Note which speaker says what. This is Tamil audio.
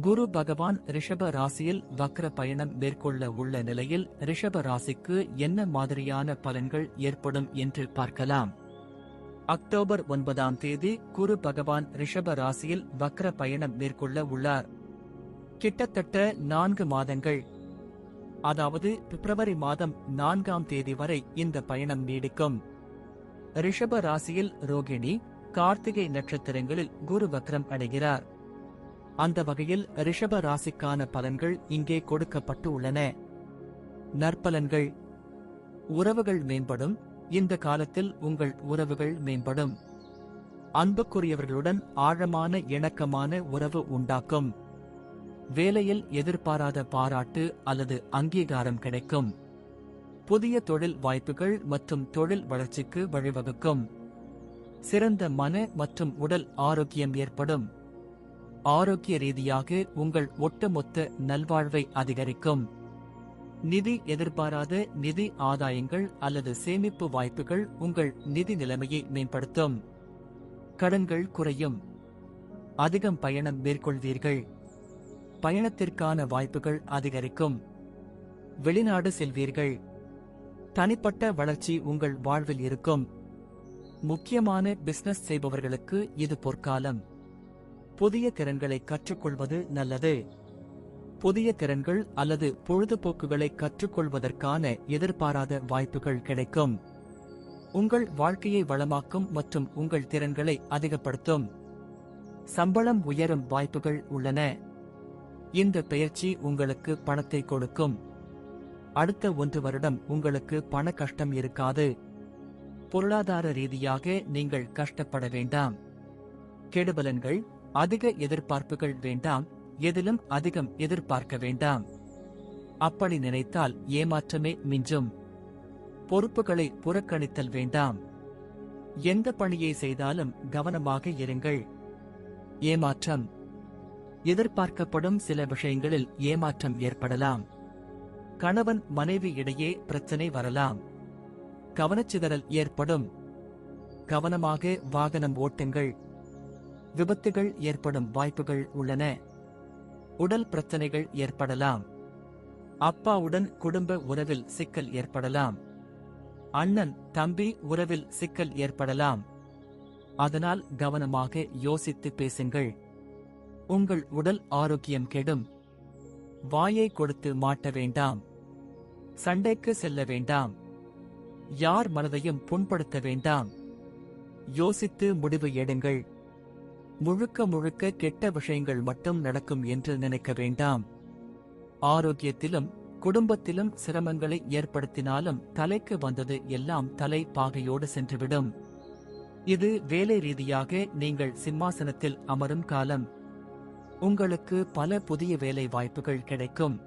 Speaker 1: குரு பகவான் ரிஷப ராசியில் வக்ர பயணம் மேற்கொள்ள உள்ள நிலையில் ரிஷப ராசிக்கு என்ன மாதிரியான பலன்கள் ஏற்படும் என்று பார்க்கலாம். அக்டோபர் ஒன்பதாம் தேதி குரு பகவான் ரிஷப ராசியில் வக்ர பயணம் மேற்கொள்ள உள்ளார். கிட்டத்தட்ட நான்கு மாதங்கள். அதாவது பிப்ரவரி மாதம் நான்காம் தேதி வரை இந்த பயணம் நீடிக்கும். ரிஷப ராசியில் ரோகிணி கார்த்திகை நட்சத்திரங்களில் குரு வக்ரம் அடைகிறார். அந்த வகையில் ரிஷப ராசிக்கான பலன்கள் இங்கே கொடுக்கப்பட்டு உள்ளன. நற்பலன்கள். உறவுகள் மேம்படும். இந்த காலத்தில் உங்கள் உறவுகள் மேம்படும். அன்புக்குரியவர்களுடன் ஆழமான இணக்கமான உறவு உண்டாக்கும். வேலையில் எதிர்பாராத பாராட்டு அல்லது அங்கீகாரம் கிடைக்கும். புதிய தொழில் வாய்ப்புகள் மற்றும் தொழில் வளர்ச்சிக்கு வழிவகுக்கும். சிறந்த மன மற்றும் உடல் ஆரோக்கியம் ஏற்படும். ஆரோக்கிய ரீதியாக உங்கள் ஒட்டுமொத்த நல்வாழ்வை அதிகரிக்கும். நிதி எதிர்பாராத நிதி ஆதாயங்கள் அல்லது சேமிப்பு வாய்ப்புகள் உங்கள் நிதி நிலைமையை மேம்படுத்தும். கடன்கள் குறையும். அதிகம் பயணம் மேற்கொள்வீர்கள். பயணத்திற்கான வாய்ப்புகள் அதிகரிக்கும். வெளிநாடு செல்வீர்கள். தனிப்பட்ட வளர்ச்சி உங்கள் வாழ்வில் இருக்கும். முக்கியமான பிசினஸ் செய்பவர்களுக்கு இது பொற்காலம். புதிய திறன்களை கற்றுக்கொள்வது நல்லது. புதிய திறன்கள் அல்லது பொழுதுபோக்குகளை கற்றுக்கொள்வதற்கான எதிர்பாராத வாய்ப்புகள் கிடைக்கும். உங்கள் வாழ்க்கையை வளமாக்கும் மற்றும் உங்கள் திறன்களை அதிகப்படுத்தும். சம்பளம் உயரும் வாய்ப்புகள் உள்ளன. இந்த பெயர்ச்சி உங்களுக்கு பணத்தை கொடுக்கும். அடுத்த ஒன்று வருடம் உங்களுக்கு பண கஷ்டம் இருக்காது. பொருளாதார ரீதியாக நீங்கள் கஷ்டப்பட வேண்டாம். கெடுபலன்கள் அதிக எதிர்பார்ப்புகள் வேண்டாம் எதிலும் அதிகம் எதிர்பார்க்க வேண்டாம். அப்படி நினைத்தால் ஏமாற்றமே மிஞ்சும். பொறுப்புகளை புறக்கணித்தல் வேண்டாம். எந்த பணியை செய்தாலும் கவனமாக இருங்கள். ஏமாற்றம். எதிர்பார்க்கப்படும் சில விஷயங்களில் ஏமாற்றம் ஏற்படலாம். கணவன் மனைவி இடையே பிரச்சனை வரலாம். கவனச்சிதறல் ஏற்படும். கவனமாக வாகனம் ஓட்டுங்கள். விபத்துகள் ஏற்படும் வாய்ப்புகள் உள்ளன. உடல் பிரச்சனைகள் ஏற்படலாம். அப்பாவுடன் குடும்ப உறவில் சிக்கல் ஏற்படலாம். அண்ணன் தம்பி உறவில் சிக்கல் ஏற்படலாம். அதனால் கவனமாக யோசித்து பேசுங்கள். உங்கள் உடல் ஆரோக்கியம் கெடும். வாயை கொடுத்து மாட்ட வேண்டாம். சண்டைக்கு செல்ல வேண்டாம். யார் மனதையும் புண்படுத்த வேண்டாம். யோசித்து முடிவு எடுங்கள். முழுக்க முழுக்க கெட்ட விஷயங்கள் மட்டும் நடக்கும் என்று நினைக்க வேண்டாம். ஆரோக்கியத்திலும் குடும்பத்திலும் சிரமங்களை ஏற்படுத்தினாலும் தலைக்கு வந்தது எல்லாம் தலை பாகையோடு சென்றுவிடும். இது வேலை ரீதியாக நீங்கள் சிம்மாசனத்தில் அமரும் காலம். உங்களுக்கு பல புதிய வேலை வாய்ப்புகள் கிடைக்கும்.